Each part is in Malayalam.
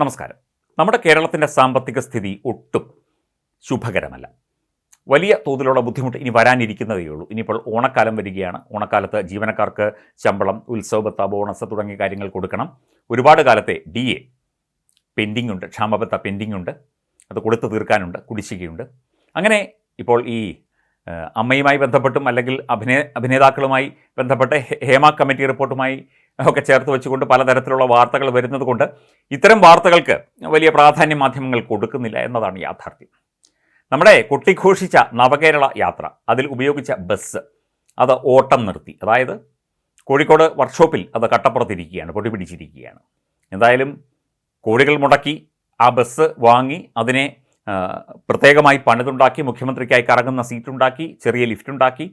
നമസ്കാരം. നമ്മുടെ കേരളത്തിന്റെ സാമ്പത്തിക സ്ഥിതി ഒട്ടും ശുഭകരമല്ല. വലിയ തോതിലുള്ള ബുദ്ധിമുട്ട് ഇനി വരാനിരിക്കുന്നതേ ഉള്ളൂ. ഇനിയിപ്പോൾ ഓണക്കാലം വരികയാണ്. ഓണക്കാലത്ത് ജീവനക്കാർക്ക് ശമ്പളം ഉത്സവബത്ത ബോണസ് തുടങ്ങിയ കാര്യങ്ങൾ കൊടുക്കണം. ഒരുപാട് കാലത്തെ ഡി എ പെൻഡിംഗ് ഉണ്ട് ക്ഷാമബത്ത പെൻഡിംഗ് ഉണ്ട് അത് കൊടുത്തു തീർക്കാനുണ്ട് കുടിശ്ശികയുണ്ട്. അങ്ങനെ ഇപ്പോൾ ഈ അമ്മയുമായി ബന്ധപ്പെട്ടും അല്ലെങ്കിൽ അഭിനേ അഭിനേതാക്കളുമായി ബന്ധപ്പെട്ട് ഹേമ കമ്മിറ്റി റിപ്പോർട്ടുമായി ഒക്കെ ചേർത്ത് വെച്ചുകൊണ്ട് പലതരത്തിലുള്ള വാർത്തകൾ വരുന്നത് കൊണ്ട് ഇത്തരം വാർത്തകൾക്ക് വലിയ പ്രാധാന്യം മാധ്യമങ്ങൾ കൊടുക്കുന്നില്ല എന്നതാണ് യാഥാർത്ഥ്യം. നമ്മുടെ കൊട്ടിഘോഷിച്ച നവകേരള യാത്ര അതിൽ ഉപയോഗിച്ച ബസ് അത് ഓട്ടം നിർത്തി. അതായത് കോഴിക്കോട് വർക്ക്ഷോപ്പിൽ അത് കട്ടപ്പുറത്തിരിക്കുകയാണ് പൊടി പിടിച്ചിരിക്കുകയാണ് എന്തായാലും കോടികൾ മുടക്കി ആ ബസ് വാങ്ങി അതിനെ പ്രത്യേകമായി പണിതുണ്ടാക്കി മുഖ്യമന്ത്രിക്കായി കറങ്ങുന്ന സീറ്റുണ്ടാക്കി ചെറിയ ലിഫ്റ്റ് ഉണ്ടാക്കി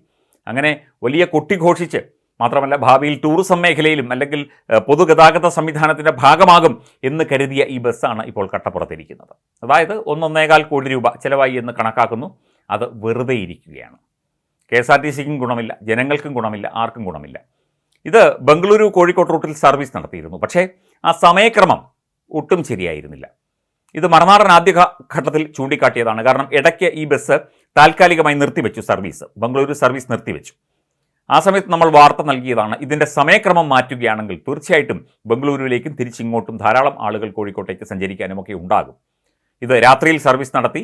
അങ്ങനെ വലിയ കൊട്ടിഘോഷിച്ച് മാത്രമല്ല ഭാവിയിൽ ടൂറിസം മേഖലയിലും അല്ലെങ്കിൽ പൊതുഗതാഗത സംവിധാനത്തിന്റെ ഭാഗമാകും എന്ന് കരുതിയ ഈ ബസ്സാണ് ഇപ്പോൾ കട്ടപ്പുറത്തിരിക്കുന്നത്. അതായത് ഒന്നൊന്നേകാൽ കോടി രൂപ ചിലവായി എന്ന് കണക്കാക്കുന്നു. അത് വെറുതെ ഇരിക്കുകയാണ്. കെ എസ് ആർ ടി സിക്കും ഗുണമില്ല ജനങ്ങൾക്കും ഗുണമില്ല ആർക്കും ഗുണമില്ല. ഇത് ബംഗളൂരു കോഴിക്കോട് റൂട്ടിൽ സർവീസ് നടത്തിയിരുന്നു. പക്ഷേ ആ സമയക്രമം ഒട്ടും ശരിയായിരുന്നില്ല. ഇത് മറനാടൻ ആദ്യ ഘട്ടത്തിൽ ചൂണ്ടിക്കാട്ടിയതാണ്. കാരണം ഇടയ്ക്ക് ഈ ബസ് താൽക്കാലികമായി നിർത്തിവെച്ചു സർവീസ്. ബംഗളൂരു സർവീസ് നിർത്തിവെച്ചു. ആ സമയത്ത് നമ്മൾ വാർത്ത നൽകിയതാണ്. ഇതിന്റെ സമയക്രമം മാറ്റുകയാണെങ്കിൽ തീർച്ചയായിട്ടും ബംഗളൂരുവിലേക്കും തിരിച്ചിങ്ങോട്ടും ധാരാളം ആളുകൾ കോഴിക്കോട്ടേക്ക് സഞ്ചരിക്കാനും ഒക്കെ ഉണ്ടാകും. ഇത് രാത്രിയിൽ സർവീസ് നടത്തി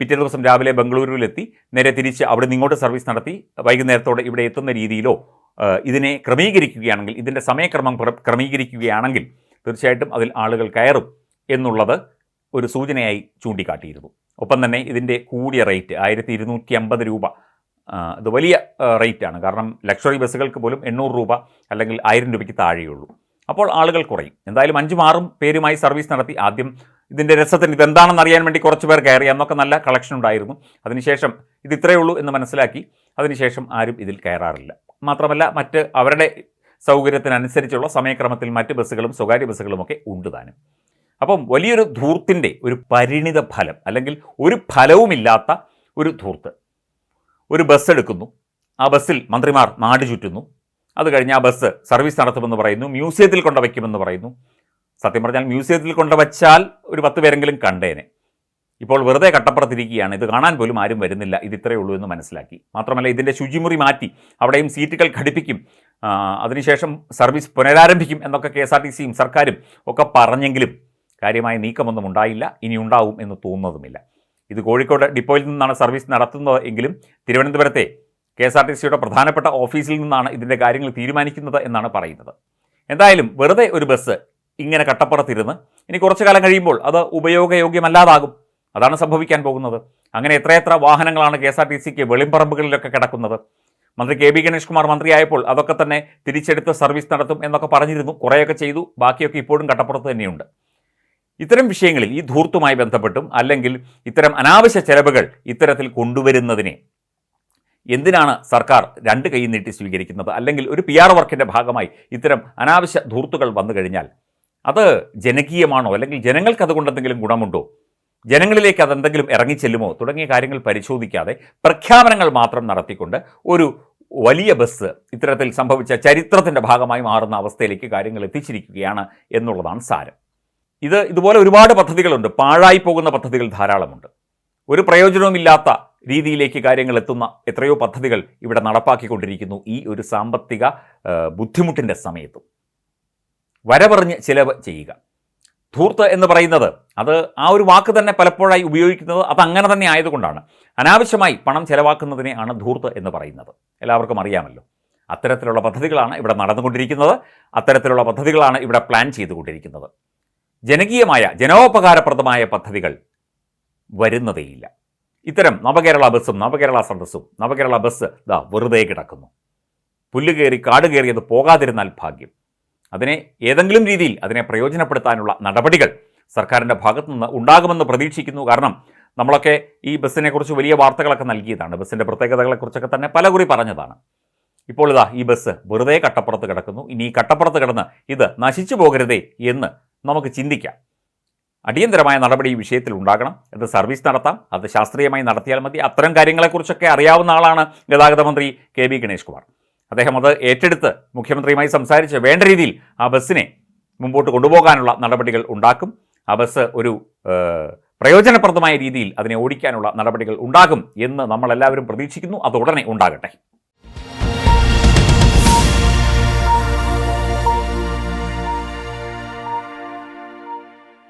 പിറ്റേ ദിവസം രാവിലെ ബംഗളൂരുവിലെത്തി നേരെ തിരിച്ച് അവിടെ നിന്ന് ഇങ്ങോട്ട് സർവീസ് നടത്തി വൈകുന്നേരത്തോടെ ഇവിടെ എത്തുന്ന രീതിയിലോ ഇതിനെ ക്രമീകരിക്കുകയാണെങ്കിൽ ഇതിന്റെ സമയക്രമം ക്ര- ക്രമീകരിക്കുകയാണെങ്കിൽ തീർച്ചയായിട്ടും അതിൽ ആളുകൾ കയറും എന്നുള്ളത് ഒരു സൂചനയായി ചൂണ്ടിക്കാട്ടിയിരുന്നു. ഒപ്പം തന്നെ ഇതിന്റെ കൂടിയ റേറ്റ് ആയിരത്തി രൂപ ഇത് വലിയ റേറ്റാണ് കാരണം ലക്ഷറി ബസ്സുകൾക്ക് പോലും എണ്ണൂറ് രൂപ അല്ലെങ്കിൽ ആയിരം രൂപയ്ക്ക് താഴെയുള്ളൂ. അപ്പോൾ ആളുകൾ കുറയും. എന്തായാലും അഞ്ചും ആറും പേരുമായി സർവീസ് നടത്തി ആദ്യം ഇതിന്റെ രസത്തിന് ഇതെന്താണെന്ന് അറിയാൻ വേണ്ടി കുറച്ച് പേർ കയറി. അന്നൊക്കെ നല്ല കളക്ഷൻ ഉണ്ടായിരുന്നു. അതിനുശേഷം ഇത് ഇത്രയേ ഉള്ളൂ എന്ന് മനസ്സിലാക്കി. അതിനുശേഷം ആരും ഇതിൽ കയറാറില്ല. മാത്രമല്ല മറ്റ് അവരുടെ സൗകര്യത്തിനനുസരിച്ചുള്ള സമയക്രമത്തിൽ മറ്റ് ബസ്സുകളും സ്വകാര്യ ബസ്സുകളുമൊക്കെ ഉണ്ട് താനും. അപ്പം വലിയൊരു ധൂർത്തിന്റെ ഒരു പരിണിത ഫലം അല്ലെങ്കിൽ ഒരു ഫലവുമില്ലാത്ത ഒരു ധൂർത്ത്. ഒരു ബസ് എടുക്കുന്നു. ആ ബസ്സിൽ മന്ത്രിമാർ നാട് ചുറ്റുന്നു. അത് കഴിഞ്ഞ് ആ ബസ് സർവീസ് നടത്തുമെന്ന് പറയുന്നു. മ്യൂസിയത്തിൽ കൊണ്ടുവയ്ക്കുമെന്ന് പറയുന്നു. സത്യം പറഞ്ഞാൽ മ്യൂസിയത്തിൽ കൊണ്ടുവച്ചാൽ ഒരു പത്ത് പേരെങ്കിലും കണ്ടേനെ. ഇപ്പോൾ വെറുതെ കട്ടപ്പുറത്തിരിക്കുകയാണ്. ഇത് കാണാൻ പോലും ആരും വരുന്നില്ല. ഇത് ഇത്രയേ ഉള്ളൂ എന്ന് മനസ്സിലാക്കി. മാത്രമല്ല ഇതിന്റെ ശുചിമുറി മാറ്റി അവിടെയും സീറ്റുകൾ ഘടിപ്പിക്കും. അതിനുശേഷം സർവീസ് പുനരാരംഭിക്കും എന്നൊക്കെ കെ എസ് ആർ ടി സിയും സർക്കാരും ഒക്കെ പറഞ്ഞെങ്കിലും കാര്യമായ നീക്കമൊന്നും ഉണ്ടായില്ല. ഇനി ഉണ്ടാവും എന്ന് തോന്നുന്നതുമില്ല. ഇത് കോഴിക്കോട് ഡിപ്പോയിൽ നിന്നാണ് സർവീസ് നടത്തുന്നത് എങ്കിലും തിരുവനന്തപുരത്തെ കെ എസ് ആർ ടി സിയുടെ പ്രധാനപ്പെട്ട ഓഫീസിൽ നിന്നാണ് ഇതിന്റെ കാര്യങ്ങൾ തീരുമാനിക്കുന്നത് എന്നാണ് പറയുന്നത്. എന്തായാലും വെറുതെ ഒരു ബസ് ഇങ്ങനെ കട്ടപ്പുറത്തിരുന്ന് ഇനി കുറച്ചു കാലം കഴിയുമ്പോൾ അത് ഉപയോഗയോഗ്യമല്ലാതാകും. അതാണ് സംഭവിക്കാൻ പോകുന്നത്. അങ്ങനെ എത്രയെത്ര വാഹനങ്ങളാണ് കെ എസ് ആർ ടി സിക്ക് വെളിമ്പറമ്പുകളിലൊക്കെ കിടക്കുന്നത്. മന്ത്രി കെ ബി ഗണേഷ് കുമാർ മന്ത്രിയായപ്പോൾ അതൊക്കെ തന്നെ തിരിച്ചെടുത്ത് സർവീസ് നടത്തും എന്നൊക്കെ പറഞ്ഞിരുന്നു. കുറേയൊക്കെ ചെയ്തു. ബാക്കിയൊക്കെ ഇപ്പോഴും കട്ടപ്പുറത്ത് തന്നെയുണ്ട്. ഇത്തരം വിഷയങ്ങളിൽ ഈ ധൂർത്തുമായി ബന്ധപ്പെട്ടും അല്ലെങ്കിൽ ഇത്തരം അനാവശ്യ ചെലവുകൾ ഇത്തരത്തിൽ കൊണ്ടുവരുന്നതിനെ എന്തിനാണ് സർക്കാർ രണ്ട് കൈ നീട്ടി സ്വീകരിക്കുന്നത്? അല്ലെങ്കിൽ ഒരു പി ആർ വർക്കിന്റെ ഭാഗമായി ഇത്തരം അനാവശ്യ ധൂർത്തുകൾ വന്നു കഴിഞ്ഞാൽ അത് ജനകീയമാണോ? അല്ലെങ്കിൽ ജനങ്ങൾക്ക് അതുകൊണ്ട് എന്തെങ്കിലും ഗുണമുണ്ടോ? ജനങ്ങളിലേക്ക് അതെന്തെങ്കിലും ഇറങ്ങിച്ചെല്ലുമോ തുടങ്ങിയ കാര്യങ്ങൾ പരിശോധിക്കാതെ പ്രഖ്യാപനങ്ങൾ മാത്രം നടത്തിക്കൊണ്ട് ഒരു വലിയ ബസ് ഇത്തരത്തിൽ സംഭവിച്ച ചരിത്രത്തിന്റെ ഭാഗമായി മാറുന്ന അവസ്ഥയിലേക്ക് കാര്യങ്ങൾ എത്തിച്ചിരിക്കുകയാണ് എന്നുള്ളതാണ് സാരം. ഇത് ഇതുപോലെ ഒരുപാട് പദ്ധതികളുണ്ട്. പാഴായി പോകുന്ന പദ്ധതികൾ ധാരാളമുണ്ട്. ഒരു പ്രയോജനവുമില്ലാത്ത രീതിയിലേക്ക് കാര്യങ്ങൾ എത്തുന്ന എത്രയോ പദ്ധതികൾ ഇവിടെ നടപ്പാക്കിക്കൊണ്ടിരിക്കുന്നു ഈ ഒരു സാമ്പത്തിക ബുദ്ധിമുട്ടിന്റെ സമയത്തും. വരപറഞ്ഞ് ചിലവ് ചെയ്യുക. ധൂർത്ത് എന്ന് പറയുന്നത് അത് ആ ഒരു വാക്ക് തന്നെ പലപ്പോഴായി ഉപയോഗിക്കുന്നത് അത് അങ്ങനെ തന്നെ ആയതുകൊണ്ടാണ്. അനാവശ്യമായി പണം ചെലവാക്കുന്നതിനെ ആണ് ധൂർത്ത് എന്ന് പറയുന്നത്. എല്ലാവർക്കും അറിയാമല്ലോ. അത്തരത്തിലുള്ള പദ്ധതികളാണ് ഇവിടെ നടന്നുകൊണ്ടിരിക്കുന്നത്. അത്തരത്തിലുള്ള പദ്ധതികളാണ് ഇവിടെ പ്ലാൻ ചെയ്തുകൊണ്ടിരിക്കുന്നത്. ജനകീയമായ ജനോപകാരപ്രദമായ പദ്ധതികൾ വരുന്നതേയില്ല. ഇത്തരം നവകേരള ബസ്സും നവകേരള സദസ്സും നവകേരള ബസ് ദാ വെറുതെ കിടക്കുന്നു. പുല്ല് കയറി കാട് കയറിയത് പോകാതിരുന്നാൽ ഭാഗ്യം. അതിനെ ഏതെങ്കിലും രീതിയിൽ അതിനെ പ്രയോജനപ്പെടുത്താനുള്ള നടപടികൾ സർക്കാരിന്റെ ഭാഗത്തുനിന്ന് ഉണ്ടാകുമെന്ന് പ്രതീക്ഷിക്കുന്നു. കാരണം നമ്മളൊക്കെ ഈ ബസ്സിനെക്കുറിച്ച് വലിയ വാർത്തകളൊക്കെ നൽകിയതാണ്. ബസ്സിന്റെ പ്രത്യേകതകളെക്കുറിച്ചൊക്കെ തന്നെ പലകുറി പറഞ്ഞതാണ്. ഇപ്പോൾ ഇതാ ഈ ബസ് വെറുതെ കട്ടപ്പുറത്ത് കിടക്കുന്നു. ഇനി ഈ കട്ടപ്പുറത്ത് കിടന്ന് ഇത് നശിച്ചു പോകരുതേ എന്ന് നമുക്ക് ചിന്തിക്കാം. അടിയന്തരമായ നടപടി ഈ വിഷയത്തിൽ ഉണ്ടാകണം. അത് സർവീസ് നടത്താം. അത് ശാസ്ത്രീയമായി നടത്തിയാൽ മതി. അത്തരം കാര്യങ്ങളെക്കുറിച്ചൊക്കെ അറിയാവുന്ന ആളാണ് ഗതാഗത മന്ത്രി കെ ബി ഗണേഷ് കുമാർ. അദ്ദേഹം അത് ഏറ്റെടുത്ത് മുഖ്യമന്ത്രിയുമായി സംസാരിച്ച് വേണ്ട രീതിയിൽ ആ ബസ്സിനെ മുമ്പോട്ട് കൊണ്ടുപോകാനുള്ള നടപടികൾ ഉണ്ടാക്കും. ആ ബസ് ഒരു പ്രയോജനപ്രദമായ രീതിയിൽ അതിനെ ഓടിക്കാനുള്ള നടപടികൾ ഉണ്ടാകും എന്ന് നമ്മളെല്ലാവരും പ്രതീക്ഷിക്കുന്നു. അത് ഉടനെ ഉണ്ടാകട്ടെ.